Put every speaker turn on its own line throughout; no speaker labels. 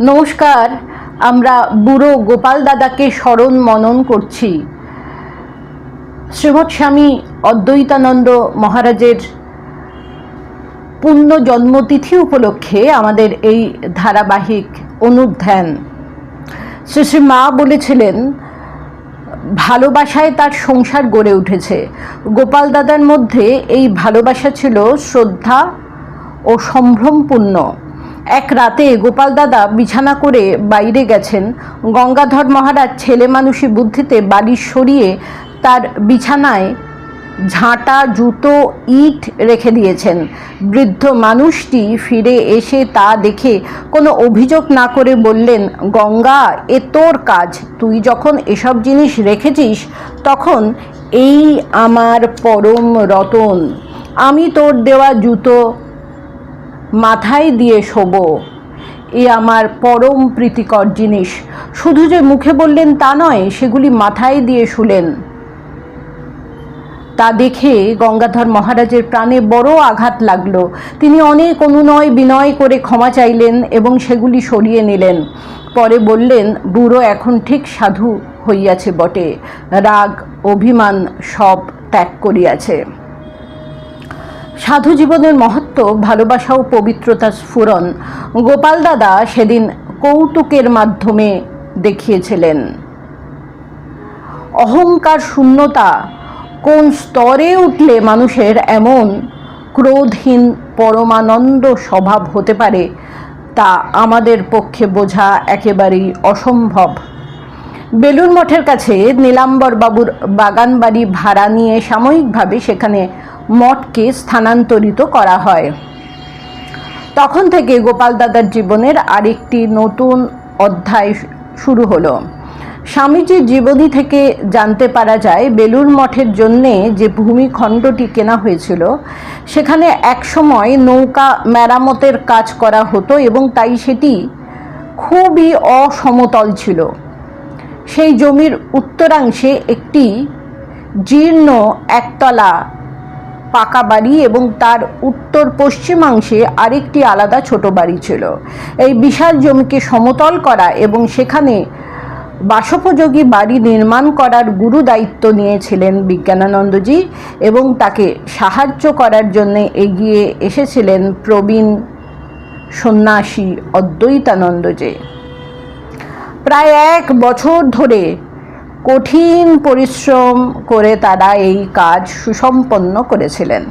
নমস্কার, আমরা বুড়ো গোপাল দাদাকে স্মরণ মনন করছি। শ্রীমৎ স্বামী অদ্বৈতানন্দ মহারাজের পূর্ণ জন্মতিথি উপলক্ষে আমাদের এই ধারাবাহিক অনুধ্যান। শ্রী শ্রী মা বলেছিলেন, ভালোবাসায় তার সংসার গড়ে উঠেছে। গোপাল দাদার মধ্যে এই ভালোবাসা ছিল শ্রদ্ধা ও সম্ভ্রমপূর্ণ। এক রাতে গোপাল দাদা বিছানা করে বাইরে গেছেন। গঙ্গাধর মহারাজ ছেলে মানুষী বুদ্ধিতে বাড়ি সরিয়ে তার বিছানায় ঝাঁটা, জুতো, ইট রেখে দিয়েছেন। বৃদ্ধ মানুষটি ফিরে এসে তা দেখে কোনো অভিযোগ না করে বললেন, গঙ্গা, এ তোর কাজ। তুই যখন এসব জিনিস রেখেছিস, তখন এই আমার পরম রতন। আমি তোর দেওয়া জুতো মাথায় দিয়ে শোবো। এ আমার পরম প্রীতিকর জিনিস। শুধু যে মুখে বললেন তা নয়, সেগুলি মাথায় দিয়ে শুলেন। তা দেখে গঙ্গাধর মহারাজের প্রাণে বড় আঘাত লাগল। তিনি অনেক অনুনয় বিনয় করে ক্ষমা চাইলেন এবং সেগুলি সরিয়ে নিলেন। পরে বললেন, বুড়ো এখন ঠিক সাধু হইয়াছে বটে। রাগ, অভিমান সব ত্যাগ করিয়াছে। সাধু জীবনের মহত্ব, ভালোবাসা ও পবিত্রতার স্ফুরণ। গোপাল দাদা সেদিন কৌতুকের মাধ্যমে দেখিয়েছিলেন। অহংকার শূন্যতা কোন স্তরে উঠলে মানুষের এমন ক্রোধহীন পরমানন্দ স্বভাব হতে পারে, তা আমাদের পক্ষে বোঝা একেবারেই অসম্ভব। বেলুর মঠের কাছে নীলাম্বর বাবুর বাগান বাড়ি ভাড়া নিয়ে সাময়িকভাবে সেখানে মঠকে স্থানান্তরিত করা হয়। তখন থেকে গোপাল দাদার জীবনের আরেকটি নতুন অধ্যায় শুরু হলো। স্বামীজির জীবনী থেকে জানতে পারা যায় বেলুর মঠের জন্যে যে ভূমিখণ্ডটি কেনা হয়েছিল, সেখানে একসময় নৌকা মেরামতের কাজ করা হতো এবং তাই সেটি খুবই অসমতল ছিল। সেই জমির উত্তরাংশে একটি জীর্ণ একতলা পাকা বাড়ি এবং তার উত্তর পশ্চিমাংশে আরেকটি আলাদা ছোট বাড়ি ছিল। এই বিশাল জমিকে সমতল করা এবং সেখানে বাসোপযোগী বাড়ি নির্মাণ করার গুরু দায়িত্ব নিয়েছিলেন বিজ্ঞানানন্দজি এবং তাকে সাহায্য করার জন্য এগিয়ে এসেছিলেন প্রবীণ সন্ন্যাসী অদ্বৈতানন্দজি। প্রায় এক বছর ধরে কঠিন পরিশ্রম করে তারা এই কাজ সুসম্পন্ন করেছিলেন।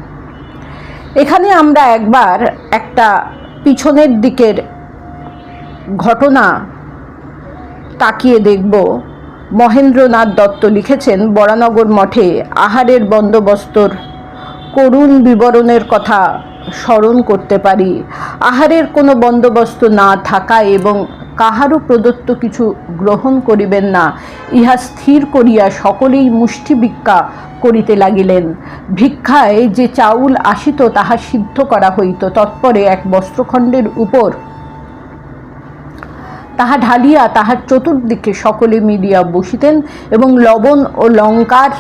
এখানে আমরা একবার একটা পিছনের দিকের ঘটনা তাকিয়ে দেখব। মহেন্দ্রনাথ দত্ত লিখেছেন, বরানগর মঠে আহারের বন্দোবস্তর করুণ বিবরণের কথা স্মরণ করতে পারি। আহারের কোনো বন্দোবস্ত না থাকা এবং কাহারও প্রদত্ত কিছু গ্রহণ করিবেন না। ইহা স্থির করিয়া সকলেই মুষ্টি ভিক্ষা করিতে লাগিলেন। ভিক্ষায় যে চাউল আসিত, তাহা সিদ্ধ করা হইত। তৎপরে এক বস্ত্রখণ্ডের উপর তাহা ঢালিয়া তাহার চতুর্দিকে সকলে মিলিয়া বসিতেন এবং লবণ ও লঙ্কার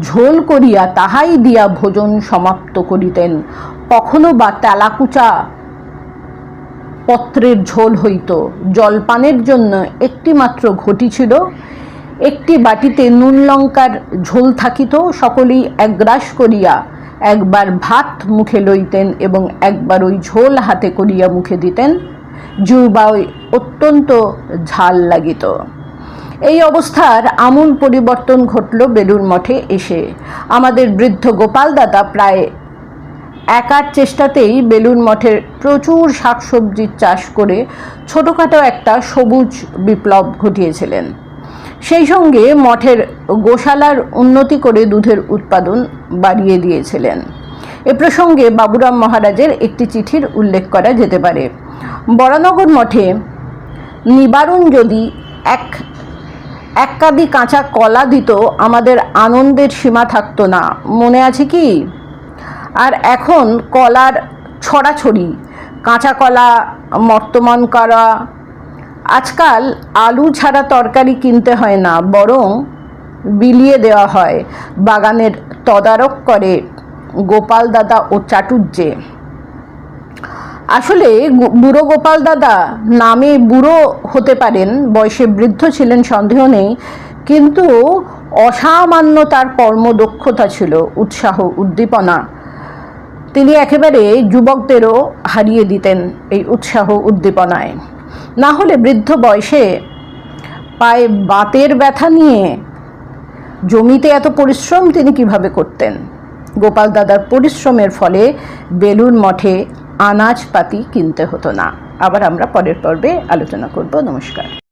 ঝোল করিয়া তাহাই দিয়া ভোজন সমাপ্ত করিতেন। কখনো বা তেলাকুচা পত্রের ঝোল হইত। জলপানের জন্য একটি মাত্র ঘটি ছিল। একটি বাটিতে নুন লঙ্কার ঝোল থাকিত। সকলেই একগ্রাস করিয়া একবার ভাত মুখে লইতেন এবং একবার ওই ঝোল হাতে করিয়া মুখে দিতেন। জিউবায় অত্যন্ত ঝাল লাগিত। এই অবস্থার আমূল পরিবর্তন ঘটল বেলুর মঠে এসে। আমাদের বৃদ্ধ গোপালদাতা প্রায় একার চেষ্টাতেই বেলুন মঠের প্রচুর শাকসবজির চাষ করে ছোটোখাটো একটা সবুজ বিপ্লব ঘটিয়েছিলেন। সেই সঙ্গে মঠের গোশালার উন্নতি করে দুধের উৎপাদন বাড়িয়ে দিয়েছিলেন। এ প্রসঙ্গে বাবুরাম মহারাজের একটি চিঠির উল্লেখ করা যেতে পারে। বরানগর মঠে নিবারণ যদি এক এক কাদি কাঁচা কলা দিত, আমাদের আনন্দের সীমা থাকতো না। মনে আছে কি? আর এখন কলার ছড়াছড়ি, কাঁচা কলা, মর্তমান করা। আজকাল আলু ছাড়া তরকারি কিনতে হয় না, বরং বিলিয়ে দেওয়া হয়। বাগানের তদারক করে গোপাল দাদা ও চাটুর্যে। আসলে বুড়ো গোপাল দাদা নামে বুড়ো হতে পারেন, বয়সে বৃদ্ধ ছিলেন, সন্দেহ নেই। কিন্তু অসামান্য তার কর্মদক্ষতা ছিল, উৎসাহ, উদ্দীপনা। তিনি একেবারে যুবকদেরও হারিয়ে দিতেন এই উৎসাহ উদ্দীপনায়। না হলে বৃদ্ধ বয়সে পায়ে বাতের ব্যথা নিয়ে জমিতে এত পরিশ্রম তিনি কীভাবে করতেন? গোপাল দাদার পরিশ্রমের ফলে বেলুর মঠে আনাজপাতি কিনতে হতো না। আবার আমরা পরের পর্বে আলোচনা করব। নমস্কার।